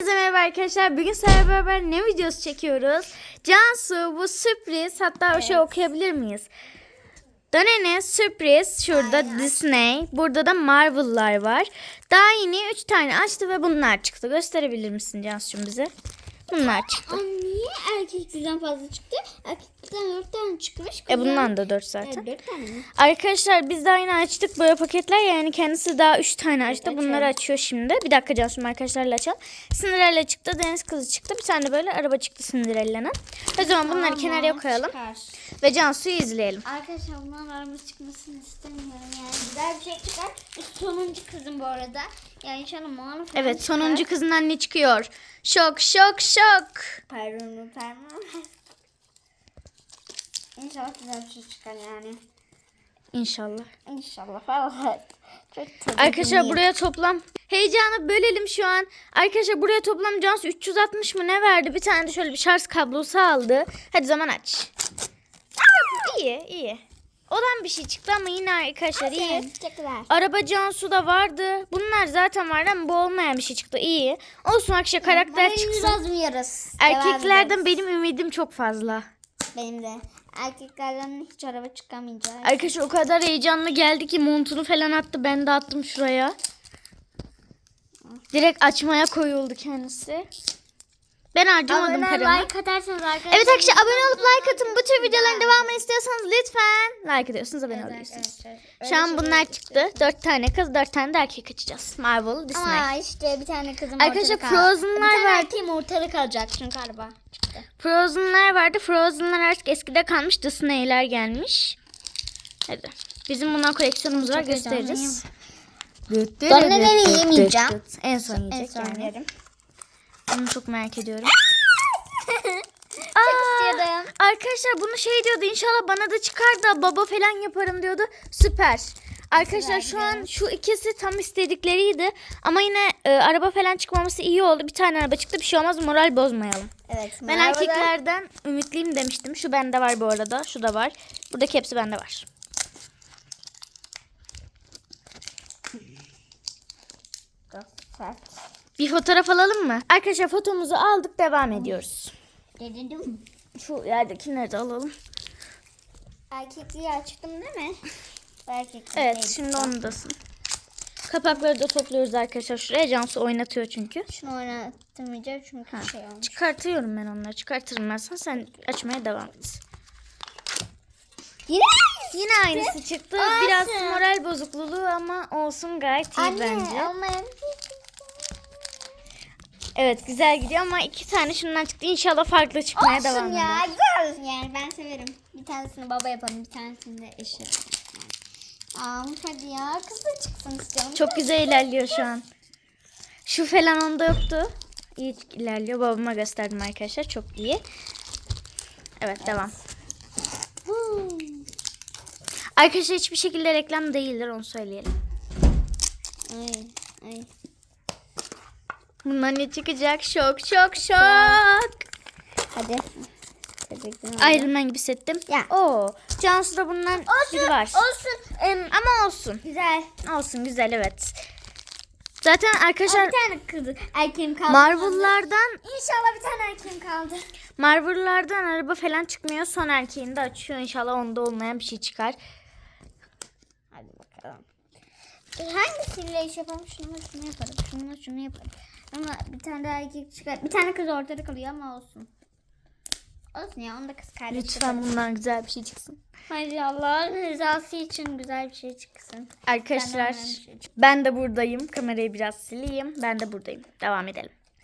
Herkese merhaba arkadaşlar. Bugün sizlerle beraber ne videosu çekiyoruz? Cansu bu sürpriz. Hatta o şey okuyabilir miyiz? Danene sürpriz. Şurada Disney. Burada da Marvel'lar var. Daha yeni 3 tane açtı ve bunlar çıktı. Gösterebilir misin Cansu'cum bize? Bunlar çıktı. Aa, niye erkeklerden fazla çıktı? Erkeklerden dört tane çıkmış. E bundan da 4 zaten. Evet, dört tane mi? Arkadaşlar biz daha yeni açtık böyle paketler yani kendisi daha 3 tane açtı. Bunları açıyor şimdi. Bir dakika Cansu'm arkadaşlarla açalım. Cinderella çıktı, Deniz Kızı çıktı. Bir tane de böyle araba çıktı Cinderella'nın. O zaman bunları Tamam, kenara koyalım çıkar. ve Cansu'yu izleyelim. Arkadaşlar bundan aramız çıkmasını istemiyorum yani. Güzel bir şey çıkar. Sonuncu kızım bu arada. Yani inşallah mavi falan Evet çıkar. sonuncu kızın anne çıkıyor. Şok şok şok. Pardon pardon. İnşallah güzel bir şey çıkar yani. İnşallah. İnşallah falan. Çok Arkadaşlar buraya toplam heyecanı bölelim şu an. Arkadaşlar buraya toplam Cansu 360 mı ne verdi? Bir tane de şöyle bir şarj kablosu aldı. Hadi zaman aç. İyi iyi. Olan bir şey çıktı ama yine arkadaşlar iyi. Teşekkürler. Araba Cansu'da vardı. Bunlar zaten vardı ama bu olmayan bir şey çıktı. İyi. Olsun arkadaşlar karakter çıksın. Erkeklerden benim ümidim çok fazla. Benim de. Erkeklerden hiç araba çıkamayacak. Arkadaşlar o kadar heyecanlı geldi ki montunu falan attı. Ben de attım şuraya. Direkt açmaya koyuldu kendisi. Ben harcamadım Abone paramı. like atarsanız arkadaşlar. Evet arkadaşlar abone olup like atın. Bu tür videoların devamını istiyorsanız lütfen like ediyorsunuz abone oluyorsunuz. Şu an bunlar çıktı. Dört tane kız, dört tane de erkek açacağız. Marvel, Disney. Ama işte bir tane kızım Arkadaşlar. Frozen'lar Bir tane var. ortada kalacak çünkü çıktı. Frozen'lar vardı. Frozen'lar artık eskide kalmış. Disney'ler gelmiş. Hadi. Bizim bundan koleksiyonumuz var. Gösteririz. Döneleri yemeyeceğim. En son En yiyecek son yani. yerim. Onu çok merak ediyorum. Çok istiyordum. Arkadaşlar bunu şey diyordu inşallah bana da çıkar da baba falan yaparım diyordu. Süper. Arkadaşlar şu an şu ikisi tam istedikleriydi. Ama yine e, araba falan çıkmaması iyi oldu. Bir tane araba çıktı bir şey olmaz moral bozmayalım. Evet. Ben merhaba da- erkeklerden ümitliyim demiştim. Şu bende var bu arada. Şu da var. Buradaki hepsi bende var. Sert. Bir fotoğraf alalım mı? Arkadaşlar fotomuzu aldık devam ediyoruz. Dedim. Şu yerdekileri de alalım. Erkekliği açtım değil mi? Bu erkeklik Evet değil. şimdi ondasın. Kapakları da topluyoruz arkadaşlar. Şuraya Cansu oynatıyor çünkü. Şunu oynattırmayacağım çünkü şey olmuş. Çıkartıyorum ben onları. Çıkartırım ben sana. Sen açmaya devam et. Yine Yine aynısı çıktı. Olsun. Biraz moral bozukluğu ama olsun gayet iyi Anne bence. olmayan Evet güzel gidiyor ama iki tane şundan çıktı. İnşallah farklı çıkmaya devam Olsun eder. ya güzel olsun yani ben severim. Bir tanesini baba yapalım bir tanesini de eşi. Aa hadi ya kız da çıksın istiyorum. Çok güzel ilerliyor şu an. Şu falan onda yoktu. İyi ilerliyor. Babama gösterdim arkadaşlar. Çok iyi. Evet devam. Hmm. Arkadaşlar hiçbir şekilde reklam değildir onu söyleyelim. Ay, ay. Bundan ne çıkacak? Şok şok şok. Hadi. Iron Man gibi hissettim. Ya. Oo, Cansu'da bundan biri var. Olsun. Em, ama olsun. Güzel. Olsun güzel evet. Zaten Aa, arkadaşlar bir tane kızı erkeğim kaldı. Marvel'lardan İnşallah bir tane erkeğim kaldı. Marvel'lardan araba falan çıkmıyor. Son erkeğini de açıyor. İnşallah onda olmayan bir şey çıkar. Hadi bakalım. E, hangisiyle iş yapalım? Şununla şunu yaparım. Şununla şunu yaparım. Ama bir tane daha erkek çıkar. Bir tane kız ortada kalıyor ama olsun. Olsun ya onda kız kardeş Lütfen bundan güzel bir şey çıksın. Hadi Allah'ın rızası için güzel bir şey çıksın. Arkadaşlar Benden bir şey ben de buradayım. Kamerayı biraz sileyim. Ben de buradayım. Devam edelim.